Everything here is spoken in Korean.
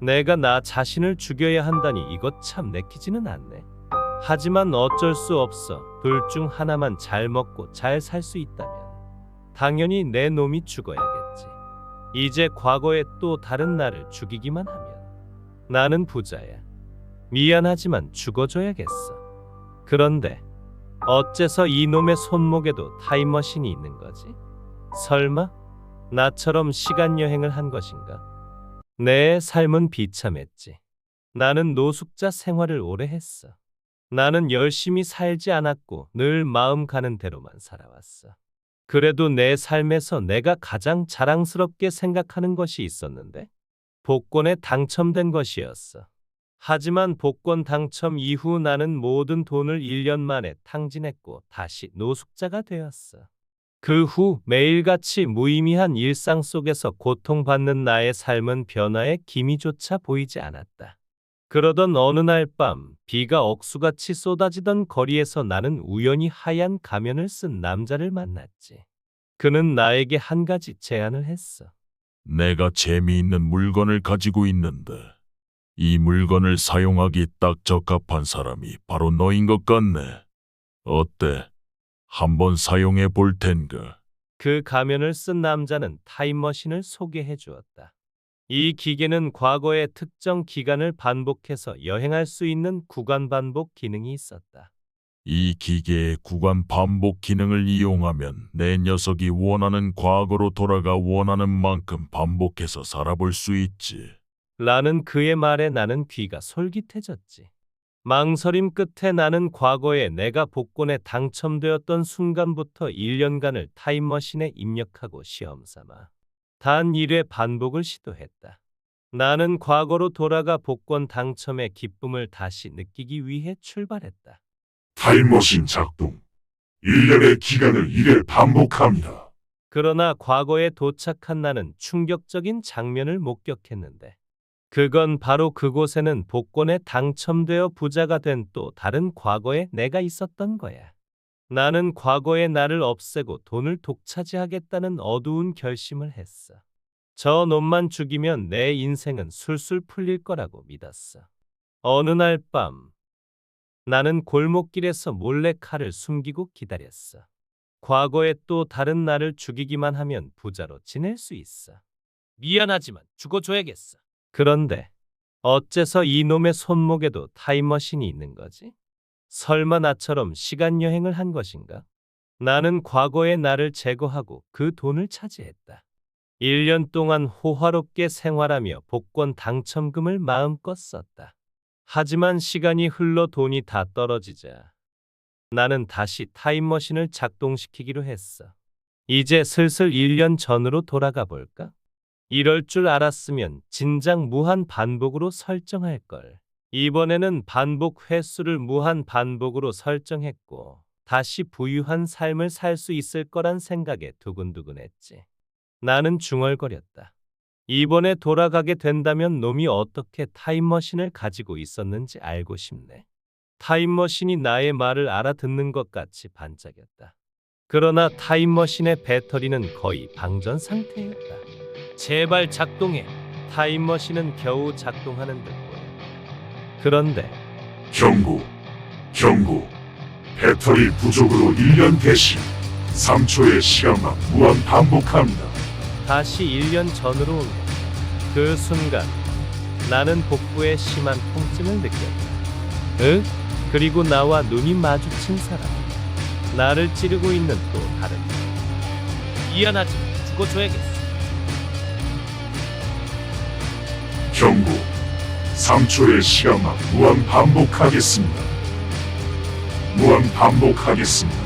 내가 나 자신을 죽여야 한다니 이것 참 내키지는 않네. 하지만 어쩔 수 없어. 둘 중 하나만 잘 먹고 잘 살 수 있다면 당연히 내 놈이 죽어야겠지. 이제 과거에 또 다른 나를 죽이기만 하면 나는 부자야. 미안하지만 죽어줘야겠어. 그런데 어째서 이 놈의 손목에도 타임머신이 있는 거지? 설마 나처럼 시간 여행을 한 것인가? 내 삶은 비참했지. 나는 노숙자 생활을 오래 했어. 나는 열심히 살지 않았고 늘 마음 가는 대로만 살아왔어. 그래도 내 삶에서 내가 가장 자랑스럽게 생각하는 것이 있었는데 복권에 당첨된 것이었어. 하지만 복권 당첨 이후 나는 모든 돈을 1년 만에 탕진했고 다시 노숙자가 되었어. 그 후 매일같이 무의미한 일상 속에서 고통받는 나의 삶은 변화의 기미조차 보이지 않았다. 그러던 어느 날 밤 비가 억수같이 쏟아지던 거리에서 나는 우연히 하얀 가면을 쓴 남자를 만났지. 그는 나에게 한 가지 제안을 했어. 내가 재미있는 물건을 가지고 있는데 이 물건을 사용하기 딱 적합한 사람이 바로 너인 것 같네. 어때? 한번 사용해 볼 텐가? 그 가면을 쓴 남자는 타임머신을 소개해 주었다. 이 기계는 과거의 특정 기간을 반복해서 여행할 수 있는 구간 반복 기능이 있었다. 이 기계의 구간 반복 기능을 이용하면 내 녀석이 원하는 과거로 돌아가 원하는 만큼 반복해서 살아볼 수 있지. 라는 그의 말에 나는 귀가 솔깃해졌지. 망설임 끝에 나는 과거에 내가 복권에 당첨되었던 순간부터 1년간을 타임머신에 입력하고 시험 삼아 단 1회 반복을 시도했다. 나는 과거로 돌아가 복권 당첨의 기쁨을 다시 느끼기 위해 출발했다. 타임머신 작동. 1년의 기간을 1회 반복합니다. 그러나 과거에 도착한 나는 충격적인 장면을 목격했는데 그건 바로 그곳에는 복권에 당첨되어 부자가 된 또 다른 과거의 내가 있었던 거야. 나는 과거의 나를 없애고 돈을 독차지하겠다는 어두운 결심을 했어. 저 놈만 죽이면 내 인생은 술술 풀릴 거라고 믿었어. 어느 날 밤, 나는 골목길에서 몰래 칼을 숨기고 기다렸어. 과거에 또 다른 나를 죽이기만 하면 부자로 지낼 수 있어. 미안하지만 죽어줘야겠어. 그런데 어째서 이 놈의 손목에도 타임머신이 있는 거지? 설마 나처럼 시간 여행을 한 것인가? 나는 과거의 나를 제거하고 그 돈을 차지했다. 1년 동안 호화롭게 생활하며 복권 당첨금을 마음껏 썼다. 하지만 시간이 흘러 돈이 다 떨어지자 나는 다시 타임머신을 작동시키기로 했어. 이제 슬슬 1년 전으로 돌아가 볼까? 이럴 줄 알았으면 진작 무한 반복으로 설정할 걸. 이번에는 반복 횟수를 무한 반복으로 설정했고 다시 부유한 삶을 살 수 있을 거란 생각에 두근두근했지. 나는 중얼거렸다. 이번에 돌아가게 된다면 놈이 어떻게 타임머신을 가지고 있었는지 알고 싶네. 타임머신이 나의 말을 알아듣는 것 같이 반짝였다. 그러나 타임머신의 배터리는 거의 방전 상태였다. 제발 작동해. 타임머신은 겨우 작동하는 듯 보였다. 그런데 경고. 경고. 배터리 부족으로 1년 대신 3초의 시간만 무한 반복합니다. 다시 1년 전으로 온 것. 그 순간 나는 복부에 심한 통증을 느꼈다. 응? 그리고 나와 눈이 마주친 사람. 나를 찌르고 있는 또 다른 놈. 미안하지만 죽어줘야겠어. 경고. 3초의 시간만 무한 반복하겠습니다. 무한 반복하겠습니다.